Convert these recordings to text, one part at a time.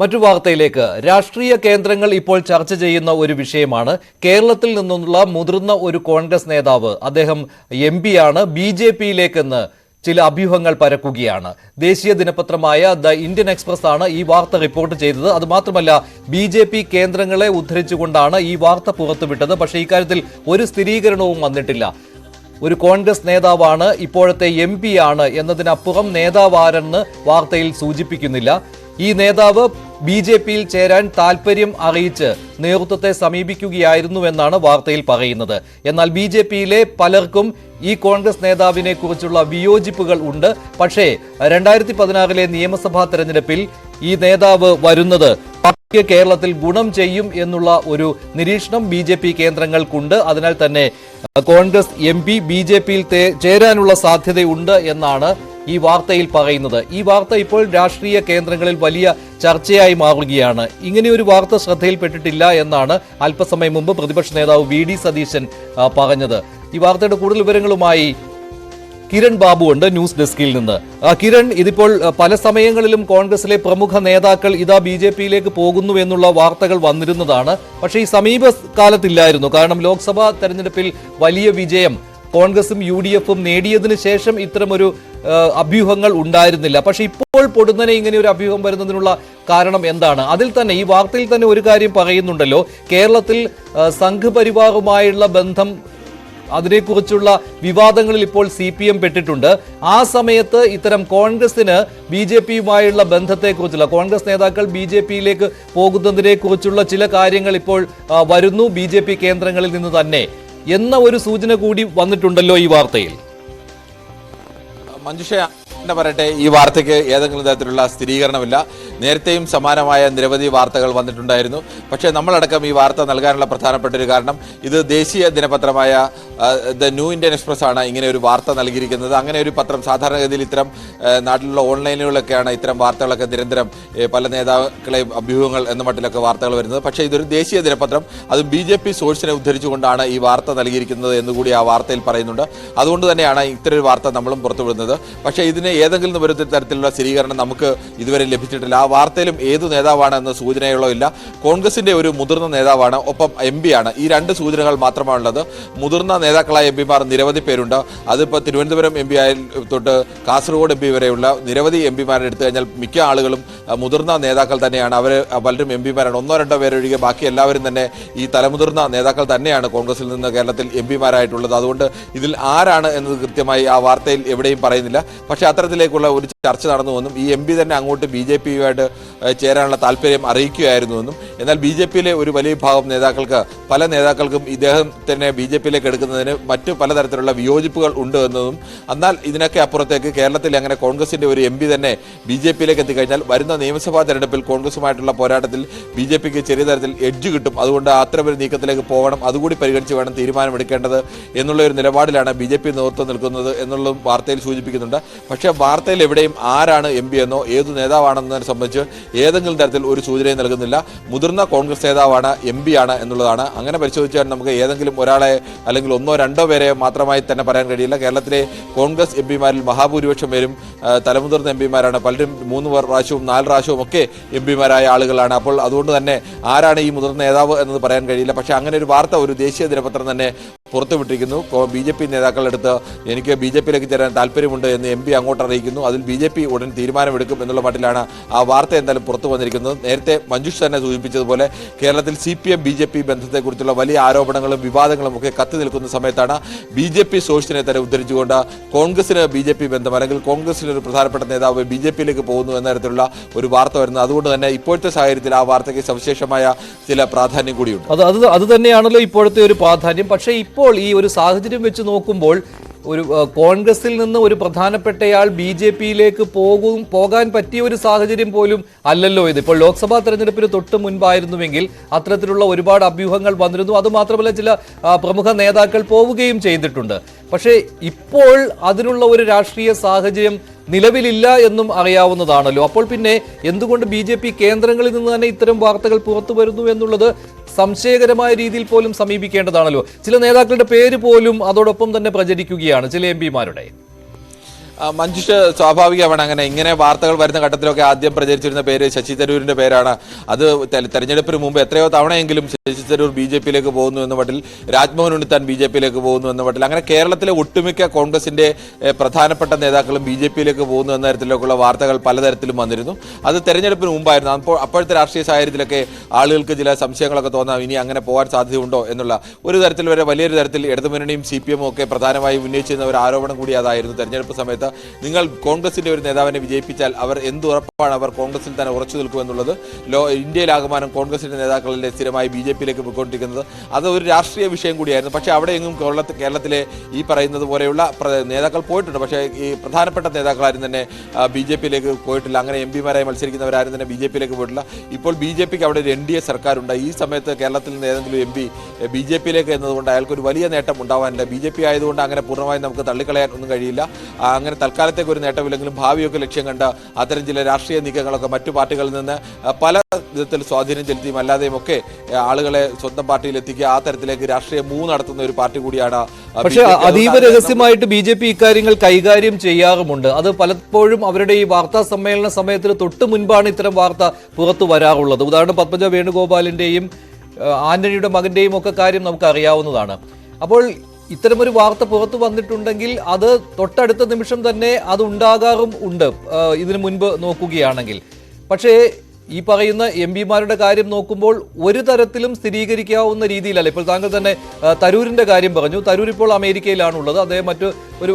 മറ്റു വാർത്തയിലേക്ക്. രാഷ്ട്രീയ കേന്ദ്രങ്ങൾ ഇപ്പോൾ ചർച്ച ചെയ്യുന്ന ഒരു വിഷയമാണ്. കേരളത്തിൽ നിന്നുള്ള മുതിർന്ന ഒരു കോൺഗ്രസ് നേതാവ് അദ്ദേഹം എം പിയാണ്. ബി ജെ പിയിലേക്കെന്ന് ചില അഭ്യൂഹങ്ങൾ പരക്കുകയാണ്. ദേശീയ ദിനപത്രമായ ദ ഇന്ത്യൻ എക്സ്പ്രസ് ആണ് ഈ വാർത്ത റിപ്പോർട്ട് ചെയ്തത്. അതുമാത്രമല്ല ബി ജെ പി കേന്ദ്രങ്ങളെ ഉദ്ധരിച്ചുകൊണ്ടാണ് ഈ വാർത്ത പുറത്തുവിട്ടത്. പക്ഷേ ഇക്കാര്യത്തിൽ ഒരു സ്ഥിരീകരണവും വന്നിട്ടില്ല. ഒരു കോൺഗ്രസ് നേതാവാണ് ഇപ്പോഴത്തെ എം ആണ് എന്നതിനപ്പുറം നേതാവാരെന്ന് വാർത്തയിൽ സൂചിപ്പിക്കുന്നില്ല. ഈ നേതാവ് ബി ജെ പിയിൽ ചേരാൻ താൽപര്യം അറിയിച്ച് നേതൃത്വത്തെ സമീപിക്കുകയായിരുന്നുവെന്നാണ് വാർത്തയിൽ പറയുന്നത്. എന്നാൽ ബി ജെ പിയിലെ പലർക്കും ഈ കോൺഗ്രസ് നേതാവിനെ കുറിച്ചുള്ള വിയോജിപ്പുകൾ ഉണ്ട്. പക്ഷേ രണ്ടായിരത്തി പതിനാറിലെ നിയമസഭാ തെരഞ്ഞെടുപ്പിൽ ഈ നേതാവ് വരുന്നത് കേരളത്തിൽ ഗുണം ചെയ്യും എന്നുള്ള ഒരു നിരീക്ഷണം ബി ജെ പി കേന്ദ്രങ്ങൾക്കുണ്ട്. അതിനാൽ തന്നെ Congress M P B J പിയിൽ ചേരാനുള്ള സാധ്യതയുണ്ട് എന്നാണ് ഈ വാർത്തയിൽ പറയുന്നത്. ഈ വാർത്ത ഇപ്പോൾ രാഷ്ട്രീയ കേന്ദ്രങ്ങളിൽ വലിയ ചർച്ചയായി മാറുകയാണ്. ഇങ്ങനെ ഒരു വാർത്ത ശ്രദ്ധയിൽപ്പെട്ടിട്ടില്ല എന്നാണ് അല്പസമയം മുമ്പ് പ്രതിപക്ഷ നേതാവ് വി ഡി സതീശൻ പറഞ്ഞത്. ഈ വാർത്തയുടെ കൂടുതൽ വിവരങ്ങളുമായി കിരൺ ബാബു ഉണ്ട് ന്യൂസ് ഡെസ്കിൽ നിന്ന്. കിരൺ ഇതിപ്പോൾ പല സമയങ്ങളിലും കോൺഗ്രസിലെ പ്രമുഖ നേതാക്കൾ ഇതാ ബി ജെ പിയിലേക്ക് പോകുന്നു എന്നുള്ള വാർത്തകൾ വന്നിരുന്നതാണ്. പക്ഷേ ഈ സമീപകാലത്തില്ലായിരുന്നു കാരണം ലോക്സഭാ തെരഞ്ഞെടുപ്പിൽ വലിയ വിജയം കോൺഗ്രസും യു ഡി എഫും നേടിയതിനു ശേഷം ഇത്തരമൊരു അഭ്യൂഹങ്ങൾ ഉണ്ടായിരുന്നില്ല. പക്ഷേ ഇപ്പോൾ പൊടുന്നനെ ഇങ്ങനെ ഒരു അഭ്യൂഹം വരുന്നതിനുള്ള കാരണം എന്താണ്? അതിൽ തന്നെ ഈ വാർത്തയിൽ തന്നെ ഒരു കാര്യം പറയുന്നുണ്ടല്ലോ. കേരളത്തിൽ സംഘപരിവാറുമായുള്ള ബന്ധം അതിനെക്കുറിച്ചുള്ള വിവാദങ്ങളിൽ ഇപ്പോൾ സി പി എം പെട്ടിട്ടുണ്ട്. ആ സമയത്ത് ഇത്തരം കോൺഗ്രസിന് ബി ജെ പിയുമായുള്ള ബന്ധത്തെക്കുറിച്ചുള്ള കോൺഗ്രസ് നേതാക്കൾ ബി ജെ പിയിലേക്ക് പോകുന്നതിനെക്കുറിച്ചുള്ള ചില കാര്യങ്ങൾ ഇപ്പോൾ വരുന്നു. ബി ജെ പി കേന്ദ്രങ്ങളിൽ നിന്ന് തന്നെ. എന്ന ഒരു സൂചന കൂടി വന്നിട്ടുണ്ടല്ലോ ഈ വാർത്തയിൽ. മഞ്ജുഷ എന്നെ പറയട്ടെ ഈ വാർത്തയ്ക്ക് ഏതെങ്കിലും തരത്തിലുള്ള സ്ഥിരീകരണമില്ല. നേരത്തെയും സമാനമായ നിരവധി വാർത്തകൾ വന്നിട്ടുണ്ടായിരുന്നു. പക്ഷേ നമ്മളടക്കം ഈ വാർത്ത നൽകാനുള്ള പ്രധാനപ്പെട്ട ഒരു കാരണം ഇത് ദേശീയ ദിനപത്രമായ ദ ന്യൂ ഇന്ത്യൻ എക്സ്പ്രസ് ആണ് ഇങ്ങനെ ഒരു വാർത്ത നൽകിയിരിക്കുന്നത്. അങ്ങനെ ഒരു പത്രം സാധാരണഗതിയിൽ ഇത്തരം നാട്ടിലുള്ള ഓൺലൈനുകളൊക്കെയാണ് ഇത്തരം വാർത്തകളൊക്കെ നിരന്തരം പല നേതാക്കളെയും അഭ്യൂഹങ്ങൾ എന്ന മട്ടിലൊക്കെ വാർത്തകൾ വരുന്നത്. പക്ഷേ ഇതൊരു ദേശീയ ദിനപത്രം അത് ബി ജെ പി സോഴ്സിനെ ഉദ്ധരിച്ചുകൊണ്ടാണ് ഈ വാർത്ത നൽകിയിരിക്കുന്നത് എന്നുകൂടി ആ വാർത്തയിൽ പറയുന്നുണ്ട്. അതുകൊണ്ട് തന്നെയാണ് ഇത്തരം ഒരു വാർത്ത നമ്മളും പുറത്തുവിടുന്നത്. പക്ഷേ ഇതിന് ഏതെങ്കിലും ഒരു തരത്തിലുള്ള സ്ഥിരീകരണം നമുക്ക് ഇതുവരെ ലഭിച്ചിട്ടില്ല. ആ വാർത്തയിലും ഏത് നേതാവാണ് എന്ന സൂചനകളോ ഇല്ല. കോൺഗ്രസിന്റെ ഒരു മുതിർന്ന നേതാവാണ് ഒപ്പം എം ആണ്. ഈ രണ്ട് സൂചനകൾ മാത്രമാണുള്ളത്. മുതിർന്ന നേതാക്കളായ എം പിമാർ നിരവധി പേരുണ്ട്. അതിപ്പോൾ തിരുവനന്തപുരം എം പി ആയ തൊട്ട് കാസർഗോഡ് എം പി വരെയുള്ള നിരവധി എം പിമാരെ എടുത്തു കഴിഞ്ഞാൽ മിക്ക ആളുകളും മുതിർന്ന നേതാക്കൾ തന്നെയാണ്. അവർ പലരും എം പിമാരാണ്. ഒന്നോ രണ്ടോ പേരൊഴികെ ബാക്കി എല്ലാവരും തന്നെ ഈ തലമുതിർന്ന നേതാക്കൾ തന്നെയാണ് കോൺഗ്രസിൽ നിന്ന് കേരളത്തിൽ എം പിമാരായിട്ടുള്ളത്. അതുകൊണ്ട് ഇതിൽ ആരാണ് എന്നത് കൃത്യമായി ആ വാർത്തയിൽ എവിടെയും പറയുന്നില്ല. പക്ഷേ അത്തരത്തിലേക്കുള്ള ഒരു ചർച്ച നടന്നുവെന്നും ഈ എം പി തന്നെ അങ്ങോട്ട് ബി ജെ പിയുമായിട്ട് ചേരാനുള്ള താല്പര്യം അറിയിക്കുകയായിരുന്നുവെന്നും. എന്നാൽ ബി ജെ പിയിലെ ഒരു വലിയ വിഭാഗം നേതാക്കൾക്ക് പല നേതാക്കൾക്കും ഇദ്ദേഹം തന്നെ ബി ജെ പിയിലേക്ക് എടുക്കുന്നതിന് മറ്റു പലതരത്തിലുള്ള വിയോജിപ്പുകൾ ഉണ്ട് എന്നതും എന്നാൽ ഇതിനൊക്കെ അപ്പുറത്തേക്ക് കേരളത്തിൽ അങ്ങനെ കോൺഗ്രസിന്റെ ഒരു എം പി തന്നെ ബി ജെ പിയിലേക്ക് എത്തിക്കഴിഞ്ഞാൽ വരുന്ന നിയമസഭാ തെരഞ്ഞെടുപ്പിൽ കോൺഗ്രസുമായിട്ടുള്ള പോരാട്ടത്തിൽ ബി ജെ പിക്ക് ചെറിയ തരത്തിൽ എഡ്ജ് കിട്ടും. അതുകൊണ്ട് അത്ര ഒരു നീക്കത്തിലേക്ക് പോകണം. അതുകൂടി പരിഗണിച്ച് വേണം തീരുമാനമെടുക്കേണ്ടത്. എന്നുള്ള ഒരു നിലപാടിലാണ് ബി ജെ പി നേതൃത്വം നിൽക്കുന്നത് എന്നുള്ളതും വാർത്തയിൽ സൂചിപ്പിക്കുന്നുണ്ട്. പക്ഷേ വാർത്തയിൽ എവിടെയും ആരാണ് എം പി എന്നോ ഏത് നേതാവാണെന്നതിനെ സംബന്ധിച്ച് ഏതെങ്കിലും തരത്തിൽ ഒരു സൂചനയും നൽകുന്നില്ല. മുതിർന്ന കോൺഗ്രസ് നേതാവാണ് എം പി ആണ് എന്നുള്ളതാണ്. അങ്ങനെ പരിശോധിച്ചാൽ നമുക്ക് ഏതെങ്കിലും ഒരാളെ അല്ലെങ്കിൽ ഒന്നോ രണ്ടോ പേരെ മാത്രമായി തന്നെ പറയാൻ കഴിയില്ല. കേരളത്തിലെ കോൺഗ്രസ് എം പിമാരിൽ മഹാഭൂരിപക്ഷം പേരും തലമുതിർന്ന എം പിമാരാണ്. പലരും മൂന്ന് പ്രാവശ്യവും നാല് പ്രാവശ്യവും ഒക്കെ എം പിമാരായ ആളുകളാണ്. അപ്പോൾ അതുകൊണ്ട് തന്നെ ആരാണ് ഈ മുതിർന്ന നേതാവ് എന്നത് പറയാൻ കഴിയില്ല. പക്ഷേ അങ്ങനെ ഒരു വാർത്ത ഒരു ദേശീയ ദിനപത്രം തന്നെ പുറത്തുവിട്ടിരിക്കുന്നു. ബി ജെ പി നേതാക്കളെടുത്ത് എനിക്ക് ബി ജെ പിയിലേക്ക് ചേരാൻ താല്പര്യമുണ്ട് എന്ന് എം പി അങ്ങോട്ട് അറിയിക്കുന്നു. അതിൽ ബി ജെ പി ഉടൻ തീരുമാനമെടുക്കും എന്നുള്ള മട്ടിലാണ് ആ വാർത്ത എന്തായാലും പുറത്തു വന്നിരിക്കുന്നത്. നേരത്തെ മഞ്ജുഷ് തന്നെ സൂചിപ്പിച്ചതുപോലെ കേരളത്തിൽ C P M B J P ബന്ധത്തെക്കുറിച്ചുള്ള വലിയ ആരോപണങ്ങളും വിവാദങ്ങളും ഒക്കെ കത്തി നിൽക്കുന്ന സമയത്താണ് ബി ജെ പി സോഴ്സിനെ തന്നെ ഉദ്ധരിച്ചുകൊണ്ട് കോൺഗ്രസിന് ബി ജെ പി ബന്ധം അല്ലെങ്കിൽ കോൺഗ്രസിന് ഒരു പ്രധാനപ്പെട്ട നേതാവ് ബി ജെ പിയിലേക്ക് പോകുന്നു എന്ന തരത്തിലുള്ള ഒരു വാർത്ത വരുന്നത്. അതുകൊണ്ട് തന്നെ ഇപ്പോഴത്തെ സാഹചര്യത്തിൽ ആ വാർത്തയ്ക്ക് സവിശേഷമായ ചില പ്രാധാന്യം കൂടിയുണ്ട്. അത് അത് അത് തന്നെയാണല്ലോ ഇപ്പോഴത്തെ ഒരു പ്രാധാന്യം. പക്ഷേ ഇപ്പോൾ ഈ ഒരു സാഹചര്യം വെച്ച് നോക്കുമ്പോൾ ഒരു കോൺഗ്രസിൽ നിന്ന് ഒരു പ്രധാനപ്പെട്ടയാൾ ബി ജെ പിയിലേക്ക് പോകും പോകാൻ പറ്റിയ ഒരു സാഹചര്യം പോലും അല്ലല്ലോ ഇത്. ഇപ്പോൾ ലോക്സഭാ തെരഞ്ഞെടുപ്പിന് തൊട്ട് മുൻപായിരുന്നുവെങ്കിൽ അത്തരത്തിലുള്ള ഒരുപാട് അഭ്യൂഹങ്ങൾ വന്നിരുന്നു. അതുമാത്രമല്ല ചില പ്രമുഖ നേതാക്കൾ പോവുകയും ചെയ്തിട്ടുണ്ട്. പക്ഷേ ഇപ്പോൾ അതിനുള്ള ഒരു രാഷ്ട്രീയ സാഹചര്യം നിലവിലില്ല എന്നും അറിയാവുന്നതാണല്ലോ. അപ്പോൾ പിന്നെ എന്തുകൊണ്ട് ബി ജെ പി കേന്ദ്രങ്ങളിൽ നിന്ന് തന്നെ ഇത്തരം വാർത്തകൾ പുറത്തു വരുന്നു എന്നുള്ളത് സംശയകരമായ രീതിയിൽ പോലും സമീപിക്കേണ്ടതാണല്ലോ. ചില നേതാക്കളുടെ പേര് പോലും അതോടൊപ്പം തന്നെ പ്രചരിക്കുകയാണ്. ചില എം പിമാരുടെ. മഞ്ജുഷ് സ്വാഭാവികമാണ് അങ്ങനെ. ഇങ്ങനെ വാർത്തകൾ വരുന്ന ഘട്ടത്തിലൊക്കെ ആദ്യം പ്രചരിച്ചിരുന്ന പേര് ശശി തരൂരിന്റെ പേരാണ്. അത് തെരഞ്ഞെടുപ്പിന് മുമ്പ് എത്രയോ തവണയെങ്കിലും ശശി തരൂർ ബി ജെ പിയിലേക്ക് പോകുന്നു എന്ന മട്ടിൽ രാജ്മോഹൻ ഉണ്ണിത്താൻ ബി ജെ പിയിലേക്ക് പോകുന്നു എന്ന മട്ടിൽ അങ്ങനെ കേരളത്തിലെ ഒട്ടുമിക്ക കോൺഗ്രസിന്റെ പ്രധാനപ്പെട്ട നേതാക്കളും ബി ജെ പിയിലേക്ക് പോകുന്നു എന്ന തരത്തിലൊക്കെയുള്ള വാർത്തകൾ പലതരത്തിലും വന്നിരുന്നു. അത് തെരഞ്ഞെടുപ്പിന് മുമ്പായിരുന്നു. അപ്പോൾ അപ്പോഴത്തെ രാഷ്ട്രീയ സാഹചര്യത്തിലൊക്കെ ആളുകൾക്ക് ചില സംശയങ്ങളൊക്കെ തോന്നാം ഇനി അങ്ങനെ പോകാൻ സാധ്യതയുണ്ടോ എന്നുള്ള. ഒരു തരത്തിൽ വരെ വലിയൊരു തരത്തിൽ ഇടതുമുന്നണിയും സി പി എമ്മും ഒക്കെ പ്രധാനമായും ഉന്നയിച്ചിരുന്ന ഒരു ആരോപണം കൂടി അതായിരുന്നു തെരഞ്ഞെടുപ്പ് സമയത്ത് നിങ്ങൾ കോൺഗ്രസിന്റെ ഒരു നേതാവിനെ വിജയിപ്പിച്ചാൽ അവർ എന്ത് ഉറപ്പാണ് അവർ കോൺഗ്രസിൽ തന്നെ ഉറച്ചു നിൽക്കുമെന്നുള്ളത് ലോ ഇന്ത്യയിലാകമാനം കോൺഗ്രസിന്റെ നേതാക്കളിലെ സ്ഥിരമായി ബി ജെ പിയിലേക്ക് പോയിക്കൊണ്ടിരിക്കുന്നത്. അത് ഒരു രാഷ്ട്രീയ വിഷയം കൂടിയായിരുന്നു. പക്ഷേ അവിടെയെങ്കിലും കേരളത്തിൽ കേരളത്തിലെ ഈ പറയുന്നത് പോലെയുള്ള നേതാക്കൾ പോയിട്ടുണ്ട്. പക്ഷേ ഈ പ്രധാനപ്പെട്ട നേതാക്കളാരും തന്നെ ബി ജെ പിയിലേക്ക് പോയിട്ടില്ല. അങ്ങനെ എം പിമാരായി മത്സരിക്കുന്നവരാരും തന്നെ ബി ജെ പിയിലേക്ക് പോയിട്ടില്ല. ഇപ്പോൾ ബി ജെ പിക്ക് അവിടെ ഒരു എൻ ഡി എ സർക്കാരുണ്ട്. ഈ സമയത്ത് കേരളത്തിൽ നിന്ന് ഏതെങ്കിലും എം പി ബി ജെ പിയിലേക്ക് എന്നതുകൊണ്ട് അയാൾക്ക് ഒരു വലിയ നേട്ടം ഉണ്ടാവാനില്ല. ബി ജെ പി ആയതുകൊണ്ട് അങ്ങനെ പൂർണമായും നമുക്ക് തള്ളിക്കളയാൻ ഒന്നും കഴിയില്ല. അങ്ങനെ തൽക്കാലത്തേക്ക് ഒരു നേട്ടമില്ലെങ്കിലും ഭാവിയൊക്കെ ലക്ഷ്യം കണ്ട അത്തരം ചില രാഷ്ട്രീയ നീക്കങ്ങളൊക്കെ മറ്റു പാർട്ടികളിൽ നിന്ന് പല വിധത്തിൽ സ്വാധീനം ചെലുത്തിയും അല്ലാതെയും ഒക്കെ ആളുകളെ സ്വന്തം പാർട്ടിയിൽ എത്തിക്കുക ആ തരത്തിലേക്ക് രാഷ്ട്രീയ മൂവ് നടത്തുന്ന ഒരു പാർട്ടി കൂടിയാണ് പക്ഷേ അതീവ രഹസ്യമായിട്ട് ബി ജെ പി ഇക്കാര്യങ്ങൾ കൈകാര്യം ചെയ്യാറുമുണ്ട്. അത് പലപ്പോഴും അവരുടെ ഈ വാർത്താ സമ്മേളന സമയത്തിൽ തൊട്ട് മുൻപാണ് ഇത്തരം വാർത്ത പുറത്തു വരാറുള്ളത്. ഉദാഹരണം പത്മജ വേണുഗോപാലിന്റെയും ആന്റണിയുടെ മകന്റെയും ഒക്കെ കാര്യം നമുക്ക് അറിയാവുന്നതാണ് അപ്പോൾ ഇത്തരമൊരു വാർത്ത പുറത്തു വന്നിട്ടുണ്ടെങ്കിൽ അത് തൊട്ടടുത്ത നിമിഷം തന്നെ അത് ഉണ്ടാകാറും ഉണ്ട് ഇതിനു മുൻപ് നോക്കുകയാണെങ്കിൽ. പക്ഷേ ഈ പറയുന്ന എം പിമാരുടെ കാര്യം നോക്കുമ്പോൾ ഒരു തരത്തിലും സ്ഥിരീകരിക്കാവുന്ന രീതിയിലല്ല. ഇപ്പോൾ താങ്കൾ തന്നെ തരൂരിന്റെ കാര്യം പറഞ്ഞു. തരൂർ ഇപ്പോൾ അമേരിക്കയിലാണുള്ളത്. അദ്ദേഹം മറ്റു ഒരു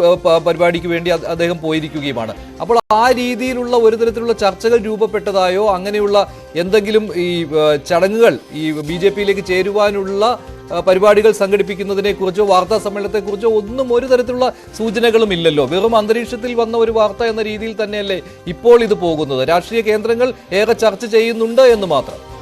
പരിപാടിക്ക് വേണ്ടി അദ്ദേഹം പോയിരിക്കുകയുമാണ്. അപ്പോൾ ആ രീതിയിലുള്ള ഒരു തരത്തിലുള്ള ചർച്ചകൾ രൂപപ്പെട്ടതായോ അങ്ങനെയുള്ള എന്തെങ്കിലും ഈ ചടങ്ങുകൾ ഈ ബി ചേരുവാനുള്ള പരിപാടികൾ സംഘടിപ്പിക്കുന്നതിനെ കുറിച്ചോ വാർത്താ സമ്മേളനത്തെ കുറിച്ചോ ഒന്നും ഒരു തരത്തിലുള്ള സൂചനകളും ഇല്ലല്ലോ. വെറും അന്തരീക്ഷത്തിൽ വന്ന ഒരു വാർത്ത എന്ന രീതിയിൽ തന്നെയല്ലേ ഇപ്പോൾ ഇത് പോകുന്നത്. രാഷ്ട്രീയ കേന്ദ്രങ്ങൾ ഏറെ ചർച്ച ചെയ്യുന്നുണ്ട് എന്ന് മാത്രം.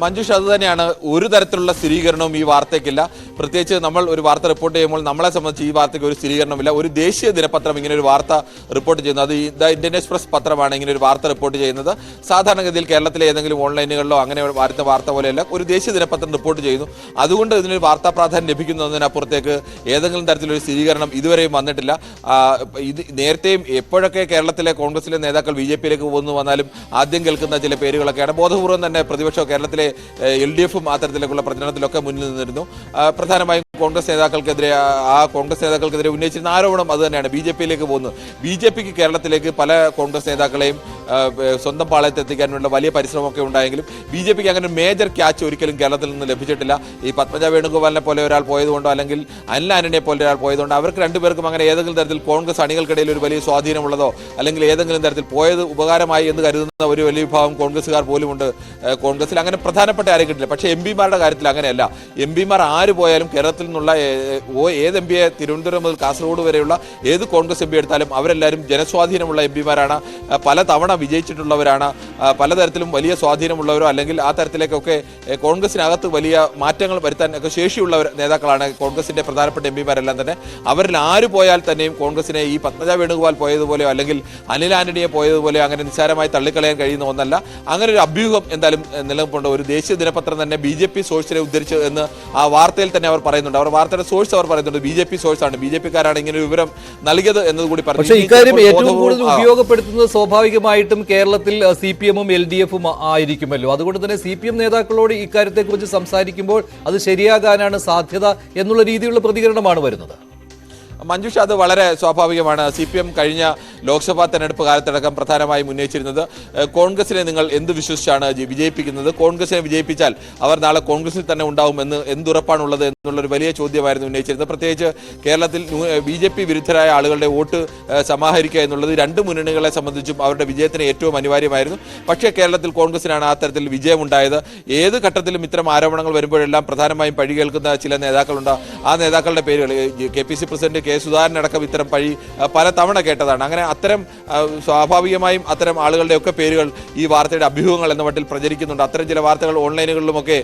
മഞ്ജുഷ് അത് തന്നെയാണ്. ഒരു തരത്തിലുള്ള സ്ഥിരീകരണവും ഈ വാർത്തയ്ക്കില്ല. പ്രത്യേകിച്ച് നമ്മൾ ഒരു വാർത്ത റിപ്പോർട്ട് ചെയ്യുമ്പോൾ നമ്മളെ സംബന്ധിച്ച് ഈ വാർത്തയ്ക്ക് ഒരു സ്ഥിരീകരണമില്ല ഒരു ദേശീയ ദിനപത്രം ഇങ്ങനെ ഒരു വാർത്ത റിപ്പോർട്ട് ചെയ്യുന്നത് അത് ദ ഇന്ത്യൻ എക്സ്പ്രസ് പത്രമാണ് ഇങ്ങനെ ഒരു വാർത്ത റിപ്പോർട്ട് ചെയ്യുന്നത്. സാധാരണഗതിയിൽ കേരളത്തിലെ ഏതെങ്കിലും ഓൺലൈനുകളിലോ അങ്ങനെ വരുന്ന വാർത്ത പോലെയല്ല ഒരു ദേശീയ ദിനപത്രം റിപ്പോർട്ട് ചെയ്യുന്നു. അതുകൊണ്ട് ഇതിനൊരു വാർത്താ പ്രാധാന്യം ലഭിക്കുന്നതിനപ്പുറത്തേക്ക് ഏതെങ്കിലും തരത്തിലൊരു സ്ഥിരീകരണം ഇതുവരെയും വന്നിട്ടില്ല. ഇത് നേരത്തെയും എപ്പോഴൊക്കെ കേരളത്തിലെ കോൺഗ്രസിലെ നേതാക്കൾ ബി ജെ പിയിലേക്ക് പോകുന്നു വന്നാലും ആദ്യം കേൾക്കുന്ന ചില പേരുകളൊക്കെയാണ്. ബോധപൂർവം തന്നെ പ്രതിപക്ഷം കേരളത്തിലെ എൽ ഡി എഫും അത്തരത്തിലേക്കുള്ള പ്രചരണത്തിലൊക്കെ മുന്നിൽ നിന്നിരുന്നു. പ്രധാനമായും കോൺഗ്രസ് നേതാക്കൾക്കെതിരെ ആ കോൺഗ്രസ് നേതാക്കൾക്കെതിരെ ഉന്നയിച്ചിരുന്ന ആരോപണം അത് തന്നെയാണ്. ബി ജെ പിയിലേക്ക് പോകുന്നത് ബി ജെ പിക്ക് കേരളത്തിലേക്ക് പല കോൺഗ്രസ് നേതാക്കളെയും സ്വന്തം പാളയത്ത് വേണ്ട വലിയ പരിശ്രമമൊക്കെ ഉണ്ടായെങ്കിലും ബി ജെ പിക്ക് അങ്ങനെ മേജർ ക്യാച്ച് ഒരിക്കലും കേരളത്തിൽ നിന്ന് ലഭിച്ചിട്ടില്ല. ഈ പത്മജ വേണുഗോപാലിനെ പോലെ ഒരാൾ പോയതുകൊണ്ടോ അല്ലെങ്കിൽ അനിൽ ആന്റണിയെ പോലെ ഒരാൾ പോയതുകൊണ്ടോ അവർക്ക് രണ്ടുപേർക്കും അങ്ങനെ ഏതെങ്കിലും തരത്തിൽ കോൺഗ്രസ് അണികൾക്കിടയിൽ ഒരു വലിയ സ്വാധീനമുള്ളതോ അല്ലെങ്കിൽ ഏതെങ്കിലും തരത്തിൽ പോയത് ഉപകാരമായി എന്ന് കരുതുന്ന ഒരു വലിയ വിഭാഗം കോൺഗ്രസ്സുകാർ പോലുമുണ്ട് കോൺഗ്രസിൽ അങ്ങനെ പ്രധാനപ്പെട്ട ആരും കിട്ടില്ല. പക്ഷേ എം പിമാരുടെ കാര്യത്തിൽ അങ്ങനെയല്ല. എം പിമാർ ആര് പോയാലും കേരളത്തിൽ നിന്നുള്ള ഏത് എം പിയെ തിരുവനന്തപുരം മുതൽ കാസർഗോഡ് വരെയുള്ള ഏത് കോൺഗ്രസ് എം പി എടുത്താലും അവരെല്ലാവരും ജനസ്വാധീനമുള്ള എം പിമാരാണ്. പല തവണ വിജയിച്ചിട്ടുള്ളവരാണ്. പലതരത്തിലും വലിയ സ്വാധീനമുള്ളവരോ അല്ലെങ്കിൽ ആ തരത്തിലേക്കൊക്കെ കോൺഗ്രസിനകത്ത് വലിയ മാറ്റങ്ങൾ വരുത്താൻ ഒക്കെ ശേഷിയുള്ള നേതാക്കളാണ് കോൺഗ്രസിന്റെ പ്രധാനപ്പെട്ട എം പിമാരെല്ലാം തന്നെ. അവരിൽ ആര് പോയാൽ തന്നെയും കോൺഗ്രസിനെ ഈ പത്മജ വേണുഗോപാൽ പോയതുപോലെയോ അല്ലെങ്കിൽ അനിൽ ആന്റണിയെ പോയതുപോലെയോ അങ്ങനെ നിസ്സാരമായി തള്ളിക്കളയാൻ കഴിയുന്ന ഒന്നല്ല. അങ്ങനെ ഒരു അഭ്യൂഹം എന്തായാലും നിലനിൽപ്പുണ്ട്. ഒരു ദേശീയ ദിനപത്രം തന്നെ ബി ജെ പി സോഴ്സിനെ ഉദ്ധരിച്ചു എന്ന് ആ വാർത്തയിൽ തന്നെ അവർ പറയുന്നുണ്ട്. അവർ വാർത്തയുടെ സോഴ്സ് അവർ പറയുന്നുണ്ട്. ബി ജെ പി സോഴ്സാണ്. ബി ജെ പിക്കാരാണ് ഇങ്ങനെ ഒരു വിവരം നൽകിയത് എന്നതുകൂടി പറഞ്ഞു. ഇക്കാര്യം ഏറ്റവും കൂടുതൽ ഉപയോഗപ്പെടുത്തുന്നത് ഉപയോഗപ്പെടുത്തുന്നത് സ്വാഭാവികമായിട്ടും കേരളത്തിൽ സി പി എമ്മും എൽ ഡി എഫും ആയിരിക്കുമല്ലോ. അതുകൊണ്ട് തന്നെ സി പി എം നേതാക്കളോട് ഇക്കാര്യത്തെക്കുറിച്ച് സംസാരിക്കുമ്പോൾ അത് ശരിയാകാനാണ് സാധ്യത എന്നുള്ള രീതിയിലുള്ള പ്രതികരണമാണ് വരുന്നത്. മഞ്ജുഷ അത് വളരെ സ്വാഭാവികമാണ്. സി പി എം കഴിഞ്ഞ ലോക്സഭാ തെരഞ്ഞെടുപ്പ് കാലത്തടക്കം പ്രധാനമായും ഉന്നയിച്ചിരുന്നത്. കോൺഗ്രസിനെ നിങ്ങൾ എന്ത് വിശ്വസിച്ചാണ് വിജയിപ്പിക്കുന്നത്? കോൺഗ്രസിനെ വിജയിപ്പിച്ചാൽ അവർ നാളെ കോൺഗ്രസിൽ തന്നെ ഉണ്ടാവുമെന്ന് എന്തുറപ്പാണുള്ളത് എന്നുള്ളൊരു വലിയ ചോദ്യമായിരുന്നു ഉന്നയിച്ചിരുന്നത്. പ്രത്യേകിച്ച് കേരളത്തിൽ ബി ജെ പി വിരുദ്ധരായ ആളുകളുടെ വോട്ട് സമാഹരിക്കുക എന്നുള്ളത് രണ്ട് മുന്നണികളെ സംബന്ധിച്ചും അവരുടെ വിജയത്തിന് ഏറ്റവും അനിവാര്യമായിരുന്നു. പക്ഷേ കേരളത്തിൽ കോൺഗ്രസിനാണ് ആ തരത്തിൽ വിജയമുണ്ടായത്. ഏത് ഘട്ടത്തിലും ഇത്തരം ആരോപണങ്ങൾ വരുമ്പോഴെല്ലാം പ്രധാനമായും പഴി കേൾക്കുന്ന ചില നേതാക്കളുണ്ട്. ആ നേതാക്കളുടെ പേരുകൾ K P C president K Sudhakaran അടക്കം ഇത്തരം പഴി പല തവണ കേട്ടതാണ്. അങ്ങനെ അത്തരം സ്വാഭാവികമായും അത്തരം ആളുകളുടെയൊക്കെ പേരുകൾ ഈ വാർത്തയുടെ അഭ്യൂഹങ്ങൾ എന്ന മട്ടിൽ പ്രചരിക്കുന്നുണ്ട്. അത്തരം ചില വാർത്തകൾ ഓൺലൈനുകളിലുമൊക്കെ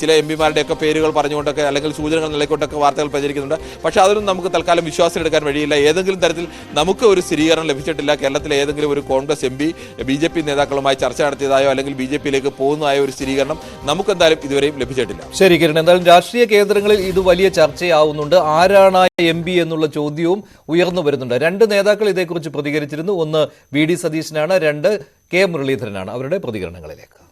ചില എം പിമാരുടെയൊക്കെ പേരുകൾ പറഞ്ഞുകൊണ്ടൊക്കെ അല്ലെങ്കിൽ സൂചനകൾ നിലക്കൊണ്ടൊക്കെ വാർത്തകൾ പ്രചരിക്കുന്നുണ്ട്. പക്ഷേ അതൊന്നും നമുക്ക് തൽക്കാലം വിശ്വാസം എടുക്കാൻ വഴിയില്ല. ഏതെങ്കിലും തരത്തിൽ നമുക്ക് ഒരു സ്ഥിരീകരണം ലഭിച്ചിട്ടില്ല. കേരളത്തിലെ ഏതെങ്കിലും ഒരു Congress M P B J P നേതാക്കളുമായി ചർച്ച നടത്തിയതായോ അല്ലെങ്കിൽ ബി ജെ പിയിലേക്ക് പോകുന്നതായോ ഒരു സ്ഥിരീകരണം നമുക്കെന്തായാലും ഇതുവരെയും ലഭിച്ചിട്ടില്ല. ശരി കിരൺ. എന്തായാലും രാഷ്ട്രീയ കേന്ദ്രങ്ങളിൽ ഇത് വലിയ ചർച്ചയാവുന്നുണ്ട്. ആരാണ് എം എന്നുള്ള ചോദ്യവും ഉയർന്നു വരുന്നുണ്ട്. രണ്ട് നേതാക്കൾ ഇതേക്കുറിച്ച് പ്രതികരിച്ചിരുന്നു. ഒന്ന് വി ഡി സതീശനാണ് രണ്ട് കെ മുരളീധരനാണ്. അവരുടെ പ്രതികരണങ്ങളിലേക്ക്.